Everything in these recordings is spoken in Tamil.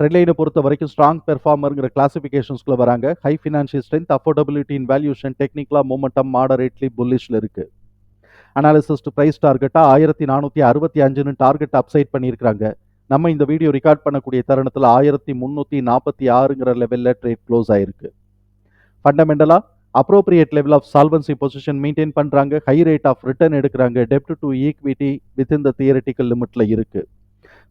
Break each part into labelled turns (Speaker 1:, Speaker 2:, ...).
Speaker 1: ட்ரெட்லைனை பொறுத்த வரைக்கும் ஸ்ட்ராங் பெர்ஃபார்மருங்கிற கிளாசிஃபிகேஷன்ஸ்குள்ள வராங்க. High financial strength affordability in valuation டெக்னிக்கலாக மூமெண்டம் மாடரேட்லி புல்லிஷில் இருக்குது அனாலிசிஸ்ட் ப்ரைஸ் டார்கெட்டாக ஆயிரத்தி நானூற்றி அறுபத்தி அஞ்சுன்னு டார்கெட் அப்சைட் பண்ணியிருக்கிறாங்க. நம்ம இந்த வீடியோ ரெக்கார்ட் பண்ணக்கூடிய தருணத்தில் ஆயிரத்தி முந்நூற்றி நாற்பத்தி ஆறுங்கிற லெவலில் ட்ரேட் க்ளோஸ் ஆயிருக்கு. ஃபண்டமெண்டலாக appropriate level of solvency position maintain பண்ணுறாங்க ஹை ரேட் ஆஃப் ரிட்டர்ன் எடுக்கிறாங்க. டெப்ட் to equity within the theoretical லிமிட்டில் இருக்குது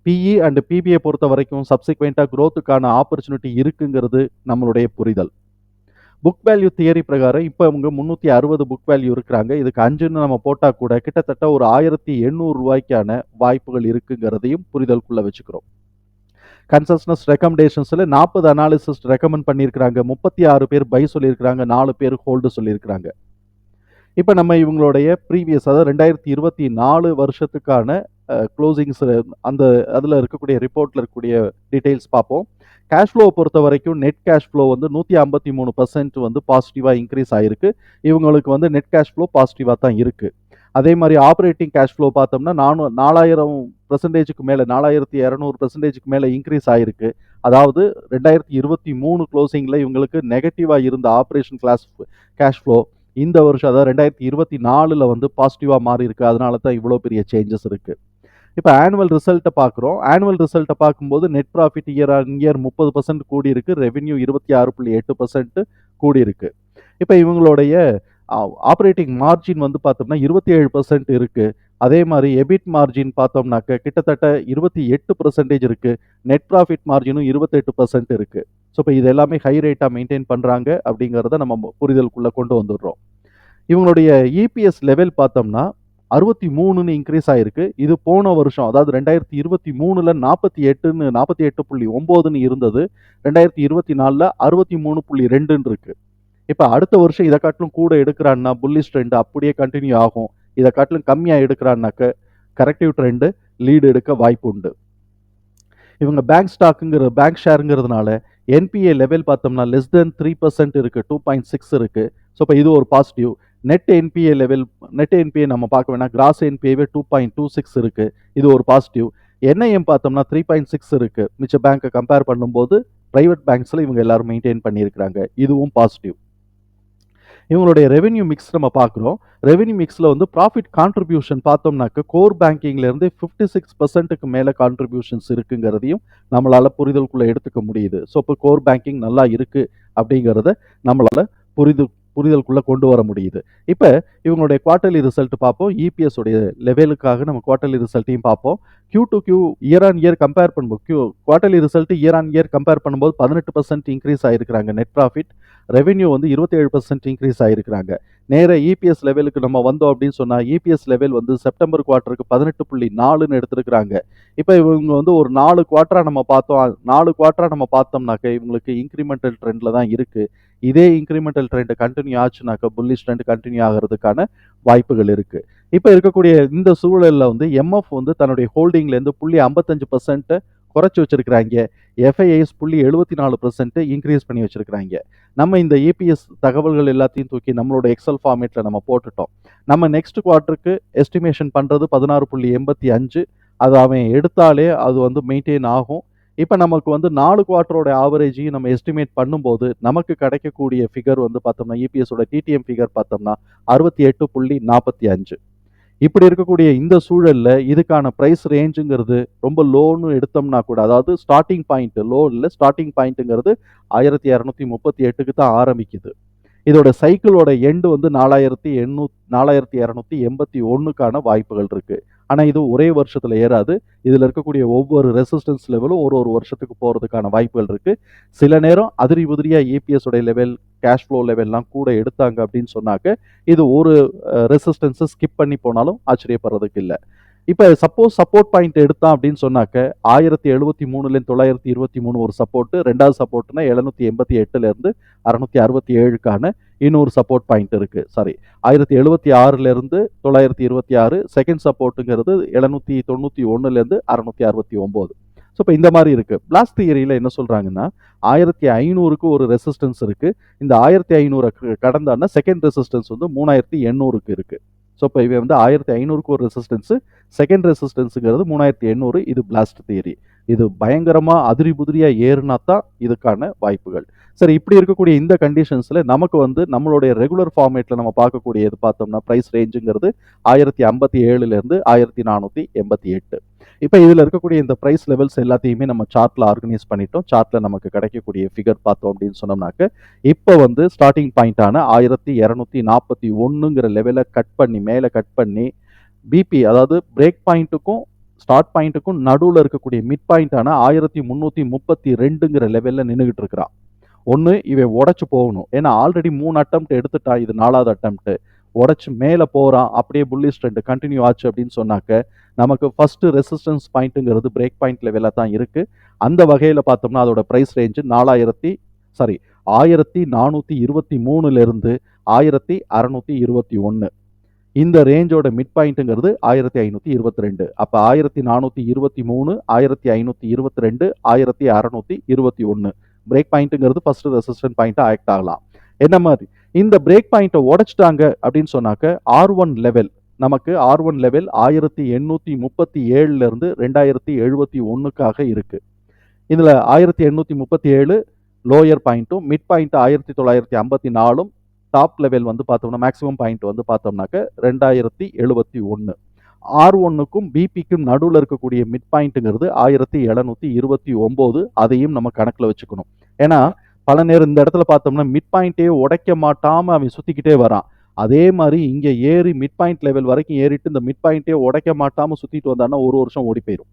Speaker 1: பிஇ அண்ட் பிபிஐ பொறுத்த வரைக்கும் சப்சிக்வெண்ட்டாக க்ரோத்துக்கான ஆப்பர்ச்சுனிட்டி இருக்குங்கிறது நம்மளுடைய புரிதல். புக் வேல்யூ தியரி பிரகாரம் இப்போ அவங்க முந்நூற்றி அறுபது புக் வேல்யூ இருக்கிறாங்க. இதுக்கு அஞ்சுன்னு நம்ம போட்டால் கூட கிட்டத்தட்ட ஒரு ஆயிரத்தி எண்ணூறு ரூபாய்க்கான வாய்ப்புகள் இருக்குங்கிறதையும் புரிதல்குள்ளே வச்சுக்கிறோம். கன்சஸ்னஸ் ரெக்கமெண்டேஷன்ஸில் நாற்பது அனாலிசிஸ்ட் ரெக்கமெண்ட் பண்ணியிருக்கிறாங்க. முப்பத்தி ஆறு பேர் பை சொல்லியிருக்கிறாங்க. நாலு பேர் ஹோல்டு சொல்லியிருக்கிறாங்க. இப்போ நம்ம இவங்களுடைய ப்ரீவியஸ் அதாவது ரெண்டாயிரத்தி இருபத்தி நாலு வருஷத்துக்கான க்ளோசிங்ஸ் அந்த அதில் இருக்கக்கூடிய ரிப்போர்ட்டில் இருக்கக்கூடிய டீட்டெயில்ஸ் பார்ப்போம். கேஷ் ஃப்ளோவை பொறுத்த வரைக்கும் நெட் கேஷ் ஃப்ளோ வந்து நூற்றி ஐம்பத்தி மூணு பர்சன்ட் வந்து பாசிட்டிவாக இன்க்ரீஸ் ஆகிருக்கு இவங்களுக்கு வந்து நெட் கேஷ் ஃப்ளோ பாசிட்டிவாக தான் இருக்குது அதே மாதிரி ஆப்ரேட்டிங் கேஷ் ஃப்ளோ பார்த்தோம்னா நானூ நாலாயிரம் பர்சன்டேஜுக்கு மேலே நாலாயிரத்தி இரநூறு பர்சன்டேஜுக்கு மேலே இன்க்ரீஸ் ஆகிருக்கு அதாவது ரெண்டாயிரத்தி இருபத்தி மூணு க்ளோசிங்கில் இவங்களுக்கு நெகட்டிவாக இருந்த ஆப்ரேஷன் கிளாஸ் கேஷ் ஃப்ளோ இந்த வருஷம் அதாவது ரெண்டாயிரத்தி இருபத்தி நாலில் வந்து பாசிட்டிவாக மாறிருக்கு அதனால தான் இவ்வளோ பெரிய சேஞ்சஸ் இருக்குது இப்போ ஆனுவல் ரிசல்ட்டை பார்க்குறோம் ஆனுவல் ரிசல்ட்டை பார்க்கும்போது net profit year on year முப்பது பர்சன்ட் கூடியிருக்கு. ரெவென்யூ இருபத்தி ஆறு புள்ளி எட்டு பர்சன்ட் கூடியிருக்கு. இப்போ இவங்களுடைய ஆப்ரேட்டிங் மார்ஜின் வந்து பார்த்தோம்னா இருபத்தி ஏழு பர்சன்ட் இருக்குது அதே மாதிரி எபிட் மார்ஜின் பார்த்தோம்னாக்க கிட்டத்தட்ட இருபத்தி எட்டு பர்சன்டேஜ் இருக்குது நெட் ப்ராஃபிட் மார்ஜினும் இருபத்தெட்டு பர்சன்ட் இருக்குது ஸோ இப்போ இது எல்லாமே ஹை ரேட்டாக மெயின்டைன் பண்ணுறாங்க அப்படிங்கிறத நம்ம புரிதலுக்குள்ளே கொண்டு வந்துடுறோம். இவங்களுடைய இபிஎஸ் லெவல் பார்த்தோம்னா அறுபத்தி மூணுன்னு இன்க்ரீஸ் ஆயிருக்கு. இது போன வருஷம் அதாவது ரெண்டாயிரத்தி இருபத்தி மூணுல நாற்பத்தி எட்டுன்னு நாற்பத்தி எட்டு புள்ளி ஒம்போதுன்னு இருந்தது. ரெண்டாயிரத்தி இருபத்தி நாலில் அறுபத்தி மூணு புள்ளி ரெண்டுன்னு இருக்கு. இப்போ அடுத்த வருஷம் இதை காட்டிலும் கூட எடுக்கிறான்னா புல்லிஷ் ட்ரெண்ட் அப்படியே கண்டினியூ ஆகும். இதை காட்டிலும் கம்மியாக எடுக்கிறான்னாக்க கரெக்டிவ் ட்ரெண்டு லீடு எடுக்க வாய்ப்பு உண்டு. இவங்க பேங்க் ஸ்டாக்குங்கிற பேங்க் ஷேருங்கிறதுனால என்பிஏ லெவல் பார்த்தோம்னா லெஸ் தென் த்ரீ பர்சன்ட் இருக்குது டூ பாயிண்ட் சிக்ஸ் இருக்குது ஸோ இப்போ இது ஒரு positive net NPA level net NPA நம்ம பார்க்க வேணாம் கிராஸ் என்பிஏவே டூ பாயிண்ட் டூ சிக்ஸ் இருக்குது இது ஒரு பாசிட்டிவ் என்ஐஎம் பார்த்தோம்னா த்ரீ பாயிண்ட் சிக்ஸ் இருக்குது மிச்ச பேங்க்கை கம்பேர் பண்ணும்போது ப்ரைவேட் பேங்க்ஸில் இவங்க எல்லாரும் மெயின்டைன் பண்ணியிருக்கிறாங்க. இதுவும் பாசிட்டிவ் இவங்களுடைய ரெவென்யூ மிக்ஸ் நம்ம பார்க்குறோம். ரெவென்யூ மிக்ஸில் வந்து ப்ராஃபிட் கான்ட்ரிபியூஷன் பார்த்தோம்னாக்க கோர் பேங்கிங்லேருந்து ஃபிஃப்டி சிக்ஸ் பர்சன்ட்டுக்கு மேலே கான்ட்ரிபியூஷன்ஸ் இருக்குங்கிறதையும் நம்மளால் புரிதலுக்குள்ளே எடுத்துக்க முடியுது. ஸோ இப்போ கோர் பேங்கிங் நல்லா இருக்குது அப்படிங்கிறத நம்மளால் புரிது புரிதலுக்குள்ளே கொண்டு வர முடியுது. இப்போ இவங்களுடைய குவார்ட்டர்லி ரிசல்ட் பார்ப்போம். இபிஎஸ் உடைய லெவலுக்காக நம்ம குவார்ட்டர்லி ரிசல்ட்டையும் பார்ப்போம். Q to Q year on year compare பண்ணும்போது Q quarterly result year on year compare பண்ணும்போது பதினெட்டு பர்சன்ட் இன்க்ரீஸ் ஆகிருக்கிறாங்க நெட் ப்ராஃபிட் ரெவென்யூ வந்து இருபத்தேழு பர்சன்ட் இன்க்ரீஸ் ஆகிருக்கிறாங்க நேராக இபிஎஸ் லெவலுக்கு நம்ம வந்தோம் அப்படின்னு சொன்னால் இபிஎஸ் லெவல் வந்து செப்டம்பர் குவார்ட்டருக்கு பதினெட்டு புள்ளி நாலுன்னு எடுத்திருக்கிறாங்க. இப்போ இவங்க வந்து ஒரு நாலு குவார்ட்டராக நம்ம பார்த்தோம். நாலு குவார்ட்டராக நம்ம பார்த்தோம்னாக்க இவங்களுக்கு இன்க்ரிமெண்டல் ட்ரெண்டில் தான் இருக்குது இதே இன்க்ரிமெண்டல் ட்ரெண்ட் கண்டினியூ ஆச்சுனாக்கா புல்லிஷ் ட்ரெண்ட் கண்டினியூ ஆகிறதுக்கான வாய்ப்புகள் இருக்குது இப்போ இருக்கக்கூடிய இந்த சூழலில் வந்து எம்எஃப் வந்து தன்னுடைய ஹோல்டிங்லேருந்து புள்ளி ஐம்பத்தஞ்சு பர்சன்ட்டு குறைச்சி வச்சிருக்கிறாங்க. எஃப்ஐஐஎஸ் புள்ளி எழுபத்தி நாலு பர்சன்ட் இன்க்ரீஸ் பண்ணி வச்சிருக்கிறாங்க. நம்ம இந்த இபிஎஸ் தகவல்கள் எல்லாத்தையும் தூக்கி நம்மளோட எக்ஸல் ஃபார்மேட்டில் நம்ம போட்டுட்டோம். நம்ம நெக்ஸ்ட் குவார்ட்டருக்கு எஸ்டிமேஷன் பண்ணுறது பதினாறு புள்ளி எண்பத்தி அஞ்சு. அது அவன் எடுத்தாலே அது வந்து மெயின்டைன் ஆகும். இப்போ நமக்கு வந்து நாலு குவார்ட்டரோட ஆவரேஜையும் நம்ம எஸ்டிமேட் பண்ணும்போது நமக்கு கிடைக்கக்கூடிய ஃபிகர் வந்து பார்த்தோம்னா இபிஎஸோட டிடிஎம் ஃபிகர் பார்த்தோம்னா அறுபத்தி எட்டு புள்ளி நாற்பத்தி அஞ்சு. இப்படி இருக்கக்கூடிய இந்த சூழலில் இதுக்கான ப்ரைஸ் ரேஞ்சுங்கிறது ரொம்ப லோன்னு எடுத்தோம்னா கூட அதாவது ஸ்டார்டிங் பாயிண்ட் லோ இல்லை ஸ்டார்டிங் பாயிண்ட்டுங்கிறது ஆயிரத்தி இரநூத்தி முப்பத்தி எட்டுக்கு தான் ஆரம்பிக்குது. இதோட சைக்கிளோட எண்டு வந்து நாலாயிரத்தி எண்ணூ நாலாயிரத்தி இரநூத்தி எண்பத்தி ஒன்றுக்கான வாய்ப்புகள் இருக்குது ஆனால் இது ஒரே வருஷத்தில் ஏறாது. இதில் இருக்கக்கூடிய ஒவ்வொரு ரெசிஸ்டன்ஸ் லெவலும் ஒரு ஒரு வருஷத்துக்கு போகிறதுக்கான வாய்ப்புகள் இருக்குது சில நேரம் அதிரி உதிரியாக ஏபிஎஸ் உடைய லெவல் கேஷ் ஃப்ளோ லெவல்லாம் கூட எடுத்தாங்க அப்படின்னு சொன்னாக்க இது ஒரு ரெசிஸ்டன்ஸை ஸ்கிப் பண்ணி போனாலும் ஆச்சரியப்படுறதுக்கு இல்லை. இப்போ சப்போஸ் சப்போர்ட் பாயிண்ட் எடுத்தான் அப்படின்னு சொன்னாக்க ஆயிரத்தி எழுபத்தி மூணுலேருந்து தொள்ளாயிரத்தி இருபத்தி மூணு ஒரு சப்போர்ட்டு ரெண்டாவது சப்போர்ட்னா எழுநூற்றி எண்பத்தி எட்டுலேருந்து அறுநூத்தி அறுபத்தி ஏழுக்கான இன்னொரு சப்போர்ட் பாயிண்ட் இருக்குது சாரி ஆயிரத்தி எழுபத்தி ஆறுலேருந்து தொள்ளாயிரத்தி இருபத்தி ஆறு செகண்ட் சப்போர்ட்டுங்கிறது எழுநூற்றி தொண்ணூற்றி ஒன்றுலேருந்து அறுநூத்தி அறுபத்தி ஒம்பது. ஸோ இப்போ இந்த மாதிரி இருக்குது பிளாஸ்ட் தியரியில் என்ன சொல்கிறாங்கன்னா ஆயிரத்தி ஐநூறுக்கு ஒரு ரெசிஸ்டன்ஸ் இருக்குது இந்த ஆயிரத்தி ஐநூறை கடந்தான்னா செகண்ட் ரெசிஸ்டன்ஸ் வந்து மூணாயிரத்தி எண்ணூறுக்கு இருக்குது ஸோ இப்போ இவன் வந்து ஆயிரத்தி ஐநூறுக்கு ஒரு ரெசிஸ்டன்ஸு செகண்ட் ரெசிஸ்டன்ஸுங்கிறது மூணாயிரத்தி எண்ணூறு இது பிளாஸ்ட் தியரி இது பயங்கரமாக அதிரி புதிரியாக ஏறுனா தான் இதுக்கான வாய்ப்புகள். சரி இப்படி இருக்கக்கூடிய இந்த கண்டிஷன்ஸில் நமக்கு வந்து நம்மளுடைய ரெகுலர் ஃபார்மேட்டில் நம்ம பார்க்கக்கூடியது பார்த்தோம்னா ப்ரைஸ் ரேஞ்சுங்கிறது ஆயிரத்தி ஐம்பத்தி ஏழுலேருந்து ஆயிரத்தி நானூற்றி எண்பத்தி எட்டு. இப்போ இதில் இருக்கக்கூடிய இந்த ப்ரைஸ் லெவல்ஸ் எல்லாத்தையுமே நம்ம சார்ட்டில் ஆர்கனைஸ் பண்ணிட்டோம். சார்ட்டில் நமக்கு கிடைக்கக்கூடிய ஃபிகர் பார்த்தோம் அப்படின்னு சொன்னோம்னாக்க இப்போ வந்து ஸ்டார்டிங் பாயிண்டான ஆயிரத்தி இரநூத்தி நாற்பத்தி ஒன்றுங்கிற லெவலை கட் பண்ணி மேலே கட் பண்ணி பிபி அதாவது பிரேக் பாயிண்ட்டுக்கும் ஸ்டார்ட் பாயிண்ட்டுக்கும் நடுவில் இருக்கக்கூடிய மிட் பாயிண்ட்டான ஆயிரத்தி முந்நூற்றி முப்பத்தி ரெண்டுங்கிற லெவலில் நின்றுக்கிட்டு இருக்கிறான். ஒன்று இவன் உடச்சி போகணும். ஏன்னா ஆல்ரெடி மூணு அட்டம்ப்ட் எடுத்துட்டான் இது நாலாவது அட்டம்ப்ட்டு உடச்சி மேலே போகிறான் அப்படியே புள்ளி ஸ்ட்ரெண்ட் கண்டினியூ ஆச்சு அப்படின்னு சொன்னாக்க நமக்கு ஃபஸ்ட்டு ரெசிஸ்டன்ஸ் பாயிண்ட்டுங்கிறது பிரேக் பாயிண்ட் லெவலில் தான் இருக்குது அந்த வகையில் பார்த்தோம்னா அதோட ப்ரைஸ் ரேஞ்சு நாலாயிரத்தி சாரி ஆயிரத்தி நானூற்றி இருபத்தி மூணுலேருந்து ஆயிரத்தி அறநூற்றி இருபத்தி ஒன்று இந்த ரேஞ்சோட மிட் பாயிண்ட்டுங்கிறது ஆயிரத்தி ஐநூற்றி இருபத்தி ரெண்டு அப்போ ஆயிரத்தி நானூற்றி இருபத்தி மூணு ஆயிரத்தி ஐநூற்றி இருபத்தி ரெண்டு ஆயிரத்தி அறநூற்றி இருபத்தி ஒன்று பிரேக் பாயிண்ட்டுங்கிறது ஃபர்ஸ்ட் ரெசிஸ்டன்ட் பாயிண்ட்டாக ஆக்ட் ஆகலாம். என்ன மாதிரி? இந்த பிரேக் பாயிண்ட்டை உடைச்சிட்டாங்க அப்படின்னு சொன்னாக்க ஆர் ஒன் லெவல் நமக்கு ஆர் ஒன் லெவல் ஆயிரத்தி எண்ணூற்றி முப்பத்தி ஏழுலேருந்து ரெண்டாயிரத்தி எழுபத்தி ஒன்றுக்காக இருக்குது இதில் ஆயிரத்தி எண்ணூற்றி முப்பத்தி ஏழு லோயர் பாயிண்ட்டும் மிட் பாயிண்ட் ஆயிரத்தி தொள்ளாயிரத்தி ஐம்பத்தி நாலும் டாப் லெவல் வந்து பார்த்தோம்னா மேக்ஸிமம் பாயிண்ட் வந்து பார்த்தோம்னாக்க ரெண்டாயிரத்தி எழுபத்தி ஒன்று ஆர் ஒன்னுக்கும் பிபிக்கும் நடுவில் இருக்கக்கூடிய மிட் பாயிண்ட்டுங்கிறது ஆயிரத்தி எழுநூத்தி இருபத்தி ஒம்பது அதையும் நம்ம கணக்கில் வச்சுக்கணும். ஏன்னா பல நேரம் இந்த இடத்துல பார்த்தோம்னா மிட் பாயிண்ட்டே உடைக்க மாட்டாம அவன் சுத்திக்கிட்டே வரான். அதே மாதிரி இங்க ஏறி மிட் பாயிண்ட் லெவல் வரைக்கும் ஏறிட்டு இந்த மிட் பாயிண்ட்டே உடைக்க மாட்டாம சுத்திட்டு வந்தான்னா ஒரு வருஷம் ஓடி போயிடும்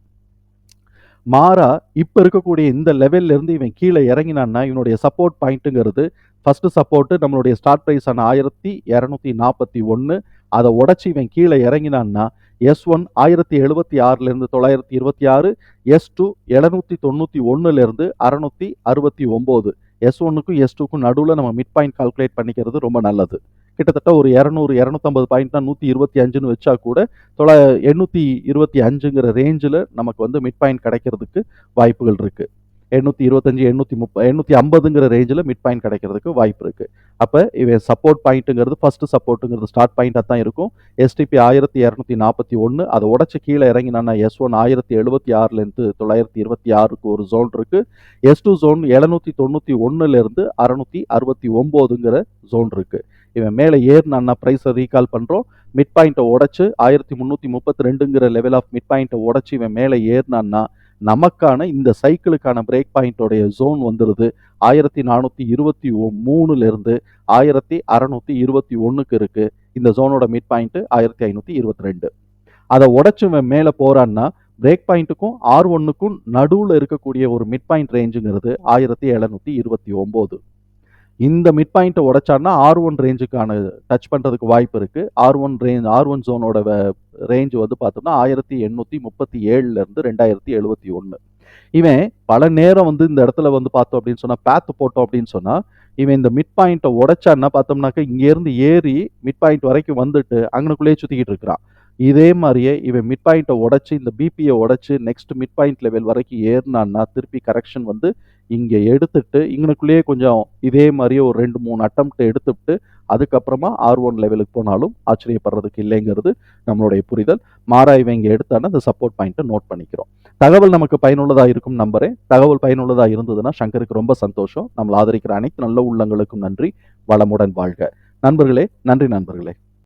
Speaker 1: மாறா இப்ப இருக்கக்கூடிய இந்த லெவல்ல இருந்து இவன் கீழே இறங்கினான்னா இவனுடைய சப்போர்ட் பாயிண்ட்டுங்கிறது ஃபர்ஸ்ட் சப்போர்ட் நம்மளுடைய ஸ்டார்ட் ப்ரைஸ் ஆன ஆயிரத்தி இரநூத்தி நாற்பத்தி ஒன்று அதை உடச்சி இவன் கீழே இறங்கினான்னா எஸ் ஒன் ஆயிரத்தி எழுபத்தி ஆறுலேருந்து தொள்ளாயிரத்தி இருபத்தி ஆறு எஸ் டூ எழுநூற்றி தொண்ணூற்றி ஒன்றுலேருந்து அறநூற்றி அறுபத்தி ஒம்பது. எஸ் ஒன்னுக்கும் எஸ் டூக்கும் நடுவில் நம்ம மிட் பாயிண்ட் கால்குலேட் பண்ணிக்கிறது ரொம்ப நல்லது. கிட்டத்தட்ட ஒரு இரநூறு இரநூத்தம்பது பாயிண்ட்னா நூற்றி இருபத்தி அஞ்சுன்னு வச்சா கூட தொள்ளா எண்ணூற்றி இருபத்தி அஞ்சுங்கிற ரேஞ்சில் நமக்கு வந்து மிட் பாயிண்ட் கிடைக்கிறதுக்கு வாய்ப்புகள் இருக்குது எண்ணூற்றி இருபத்தஞ்சி எண்ணூற்றி முப்ப எண்ணூற்றி ஐம்பதுங்கிற ரேஞ்சில் மிட் பாயிண்ட் கிடைக்கிறதுக்கு வாய்ப்பு இருக்குது அப்போ இவன் சப்போர்ட் பாயிண்ட்டுங்கிறது ஃபஸ்ட்டு சப்போர்ட்டுங்கிறது ஸ்டார்ட் பாயிண்ட்டாக தான் இருக்கும். எஸ்டிபி ஆயிரத்தி இரநூத்தி நாற்பத்தி ஒன்று அதை உடச்சி கீழே இறங்கினான்னா எஸ் ஒன் ஆயிரத்தி எழுபத்தி ஆறுலேருந்து தொள்ளாயிரத்தி இருபத்தி ஆறுக்கு ஒரு ஜோன் இருக்குது எஸ் டூ ஜோன் எழுநூற்றி தொண்ணூற்றி ஒன்றுலேருந்து அறநூற்றி அறுபத்தி ஒம்போதுங்கிற ஜோன் இருக்குது இவன் மேலே ஏறினான்னா ப்ரைஸை ரீகால் பண்ணுறோம் மிட் பாயிண்ட்டை உடச்சி ஆயிரத்தி முந்நூற்றி முப்பத்தி ரெண்டுங்கிற லெவல் ஆஃப் மிட் பாயிண்ட்டை உடச்சி இவன் மேலே ஏறினான்னா நமக்கான இந்த சைக்கிளுக்கான பிரேக் பாயிண்டோடைய ஜோன் வந்துடுது ஆயிரத்தி நானூற்றி இருபத்தி மூணுலேருந்து ஆயிரத்தி அறநூற்றி இருபத்தி ஒன்றுக்கு இருக்குது இந்த ஜோனோட மிட் பாயிண்ட்டு ஆயிரத்தி ஐநூற்றி இருபத்தி ரெண்டு. அதை உடச்சு மேலே போகிறான்னா பிரேக் பாயிண்ட்டுக்கும் ஆர் ஒன்னுக்கும் நடுவில் இருக்கக்கூடிய ஒரு மிட் பாயிண்ட் ரேஞ்சுங்கிறது ஆயிரத்தி எழுநூற்றி இருபத்தி ஒம்பது. இந்த மிட் பாயிண்ட்டை உடைச்சான்னா ஆர் ஒன் ரேஞ்சுக்கான டச் பண்ணுறதுக்கு வாய்ப்பு இருக்குது R one range R one ஜோனோட range வந்து பார்த்தோம்னா ஆயிரத்தி எண்ணூற்றி முப்பத்தி ஏழுலேருந்து ரெண்டாயிரத்தி எழுபத்தி ஒன்று இவன் பல நேரம் வந்து இந்த இடத்துல வந்து பார்த்தோம் அப்படின்னு சொன்னால் பேத்து போட்டோம் அப்படின்னு சொன்னால் இவன் இந்த மிட் பாயிண்ட்டை உடைச்சான்னா பார்த்தோம்னாக்கா இங்கேருந்து ஏறி மிட் பாயிண்ட் வரைக்கும் வந்துட்டு அங்கனுக்குள்ளேயே சுற்றிக்கிட்டு இருக்கிறான். இதே மாதிரியே இவன் மிட் பாயிண்ட்டை உடச்சி இந்த பிபியை உடச்சி நெக்ஸ்ட் மிட் பாயிண்ட் லெவல் வரைக்கும் ஏறினான்னா திருப்பி கரெக்ஷன் வந்து இங்கே எடுத்துட்டு இங்கனுக்குள்ளேயே கொஞ்சம் இதே மாதிரியே ஒரு ரெண்டு மூணு அட்டம்ப்ட் எடுத்துட்டு அதுக்கப்புறமா ஆர் ஒன் லெவலுக்கு போனாலும் ஆச்சரியப்படுறதுக்கு இல்லைங்கிறது நம்மளுடைய புரிதல். மாறா இவங்க இங்கே அந்த சப்போர்ட் பாயிண்ட்டை நோட் பண்ணிக்கிறோம். தகவல் நமக்கு பயனுள்ளதாக இருக்கும் நம்பரே. தகவல் பயனுள்ளதாக இருந்ததுன்னா சங்கருக்கு ரொம்ப சந்தோஷம். நம்மளை ஆதரிக்கிற அனைத்து நல்ல உள்ளங்களுக்கும் நன்றி. வளமுடன் வாழ்க. நண்பர்களே நன்றி நண்பர்களே.